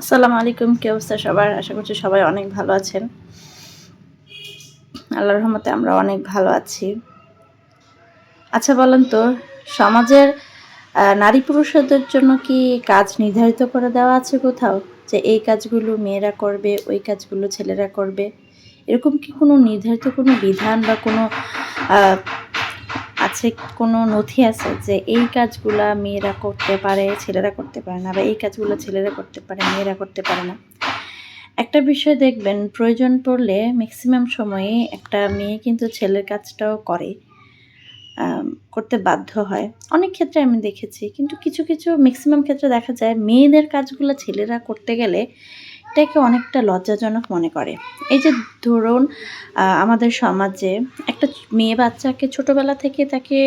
আসসালামু আলাইকুম, কি অবস্থা সবার? আশা করছি সবাই অনেক ভালো আছেন। আল্লাহর রহমতে আমরা অনেক ভালো আছি। আচ্ছা বলেন তো, সমাজের নারী পুরুষদের জন্য কি কাজ নির্ধারিত করে দেওয়া আছে কোথাও? যে এই কাজগুলো মেয়েরা করবে, ওই কাজগুলো ছেলেরা করবে? এরকম কি কোনো নির্ধারিত কোনো বিধান বা কোনো আছে কোনো নথি আছে যে এই কাজগুলা মেয়েরা করতে পারে, ছেলেরা করতে পারে না, বা এই কাজগুলো ছেলেরা করতে পারে, মেয়েরা করতে পারে না? একটা বিষয় দেখবেন, প্রয়োজন পড়লে ম্যাক্সিমাম সময়ে একটা মেয়ে কিন্তু ছেলের কাজটাও করে করতে বাধ্য হয়। অনেক ক্ষেত্রে আমি দেখেছি, কিন্তু কিছু কিছু ম্যাক্সিমাম ক্ষেত্রে দেখা যায় মেয়েদের কাজগুলো ছেলেরা করতে গেলে এটাকে অনেকটা লজ্জাজনক মনে করে। এই যে ধরুন আমাদের সমাজে একটা মেয়ে বাচ্চাকে ছোটবেলা থেকে তাকে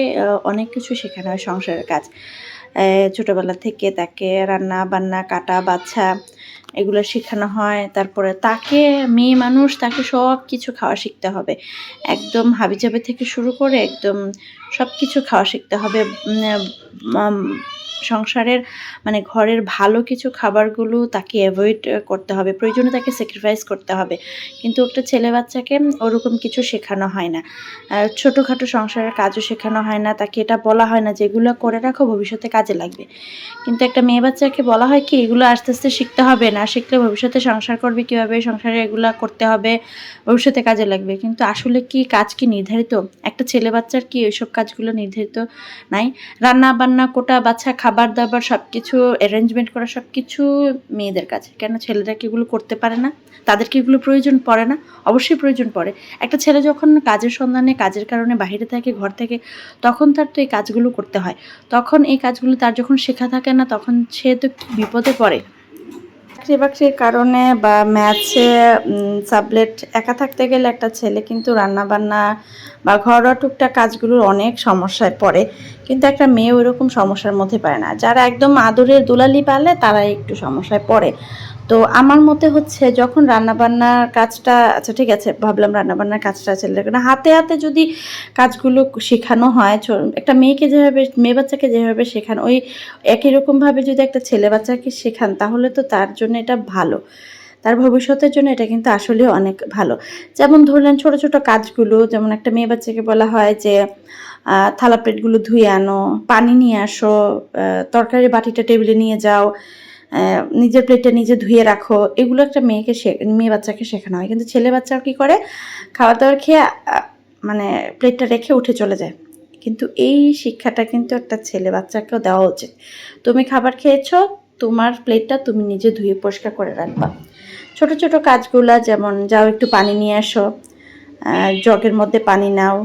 অনেক কিছু শেখানো হয় সংসারের কাজ। ছোটবেলা থেকে তাকে রান্না বান্না, কাটা বাচ্চা এগুলো শেখানো হয়। তারপরে তাকে, মেয়ে মানুষ, তাকে সব কিছু খাওয়া শিখতে হবে। একদম হাবিজাবি থেকে শুরু করে একদম সব কিছু খাওয়া শিখতে হবে। সংসারের মানে ঘরের ভালো কিছু খাবারগুলো তাকে অ্যাভয়েড করতে হবে। প্রয়োজনে তাকে স্যাক্রিফাইস করতে হবে। কিন্তু একটা ছেলে বাচ্চাকে ওরকম কিছু শেখানো হয় না। ছোটোখাটো সংসারের কাজও শেখানো হয় না। তাকে এটা বলা হয় না যে এগুলো করে রাখো, ভবিষ্যতে কাজে লাগবে। কিন্তু একটা মেয়ে বাচ্চাকে বলা হয় কি, এগুলো আস্তে আস্তে শিখতে হবে। না শিখলে ভবিষ্যতে সংসার করবে কীভাবে? সংসারে এগুলো করতে হবে, ভবিষ্যতে কাজে লাগবে। কিন্তু আসলে কি কাজ কি নির্ধারিত? একটা ছেলে বাচ্চার কি ওইসব কাজগুলো নির্ধারিত নাই? রান্না বান্না কোটা বাচ্চা খাবার দাবার সব কিছু অ্যারেঞ্জমেন্ট করা সব কিছু মেয়েদের কাছে। কেন ছেলেরা কি এগুলো করতে পারে না? তাদেরকে এগুলো প্রয়োজন পড়ে না? অবশ্যই প্রয়োজন পড়ে। একটা ছেলে যখন কাজের সন্ধানে, কাজের কারণে বাহিরে থাকে, ঘর থেকে, তখন তার তো এই কাজগুলো করতে হয়। তখন এই কাজগুলো তার যখন শেখা থাকে না, তখন সে তো বিপদে পড়ে। চাকরি বাকরির কারণে বা ম্যাচে সাবলেট একা থাকতে গেলে একটা ছেলে কিন্তু রান্নাবান্না বা ঘরোয়া টুকটাক কাজগুলোর অনেক সমস্যায় পড়ে। কিন্তু একটা মেয়ে ওইরকম সমস্যার মধ্যে পায় না। যারা একদম আদরের দুলালি পালে তারা একটু সমস্যায় পড়ে। তো আমার মতে হচ্ছে যখন রান্নাবান্নার কাজটা আচ্ছা ঠিক আছে ভাবলাম রান্নাবান্নার কাজটা ছেলেদের না হাতে হাতে যদি কাজগুলো শেখানো হয় একটা মেয়েকে যেভাবে মেয়ে বাচ্চাকে যেভাবে শেখানো ওই একই রকমভাবে যদি একটা ছেলে বাচ্চাকে শেখান তাহলে তো তার জন্য এটা ভালো। তার ভবিষ্যতের জন্য এটা কিন্তু আসলে অনেক ভালো। যেমন ধরলেন ছোট ছোট কাজগুলো যেমন একটা মেয়ে বাচ্চাকে বলা হয় যে থালা প্লেটগুলো ধুয়ে আনো পানি নিয়ে আসো আহ, তরকারির বাটিটা টেবিলে নিয়ে যাও নিজের প্লেটটা নিজে ধুয়ে রাখো। এগুলো একটা মেয়েকে মেয়ে বাচ্চাকে শেখানো হয়। কিন্তু ছেলে বাচ্চাও কি করে? খাওয়া দাবার খেয়ে মানে প্লেটটা রেখে উঠে চলে যায়। কিন্তু এই শিক্ষাটা কিন্তু একটা ছেলে বাচ্চাকেও দেওয়া উচিত। তুমি খাবার খেয়েছ, তোমার প্লেটটা তুমি নিজে ধুয়ে পরিষ্কার করে রাখবা। ছোট ছোট কাজগুলা যেমন যাও একটু পানি নিয়ে আসো জগের মধ্যে পানি নাও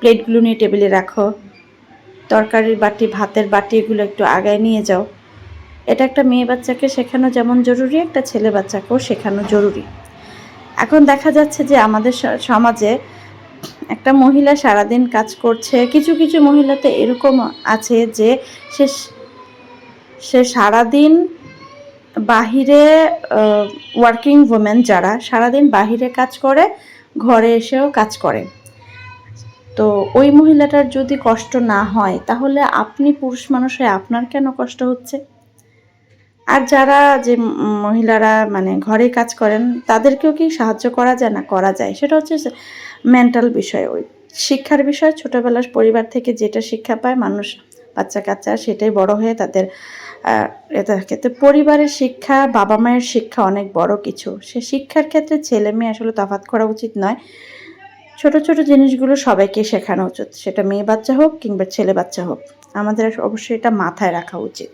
প্লেটগুলো নিয়ে টেবিলে রাখো, তরকারির বাটি, ভাতের বাটি এগুলো একটু আগায় নিয়ে যাও। এটা একটা মেয়ে বাচ্চাকে শেখানো যেমন জরুরি, একটা ছেলে বাচ্চাকেও শেখানো জরুরি। এখন দেখা যাচ্ছে যে আমাদের সমাজে একটা মহিলা সারাদিন কাজ করছে, কিছু কিছু মহিলাতে এরকম আছে যে সে সে সারাদিন বাহিরে ওয়ার্কিং ওমেন যারা সারাদিন বাহিরে কাজ করে, ঘরে এসেও কাজ করে। তো ওই মহিলাটার যদি কষ্ট না হয়, তাহলে আপনি পুরুষ মানুষ হয়ে আপনার কেন কষ্ট হচ্ছে? আর যারা যে মহিলারা মানে ঘরে কাজ করেন তাদেরকেও কি সাহায্য করা যায় না? করা যায়। সেটা হচ্ছে মেন্টাল বিষয়। ওই শিক্ষার বিষয় ছোটোবেলার পরিবার থেকে যেটা শিক্ষা পায় মানুষ বাচ্চা কাচ্চা সেটাই বড় হয়ে তাদের আহ, এটা থাকে তো পরিবারের শিক্ষা বাবা মায়ের শিক্ষা অনেক বড় কিছু। সে শিক্ষার ক্ষেত্রে ছেলে মেয়ে আসলে তফাৎ করা উচিত নয়। ছোট ছোট জিনিসগুলো সবাইকে শেখানো উচিত। সেটা মেয়ে বাচ্চা হোক কিংবা ছেলে বাচ্চা হোক। আমাদের অবশ্যই এটা মাথায় রাখা উচিত।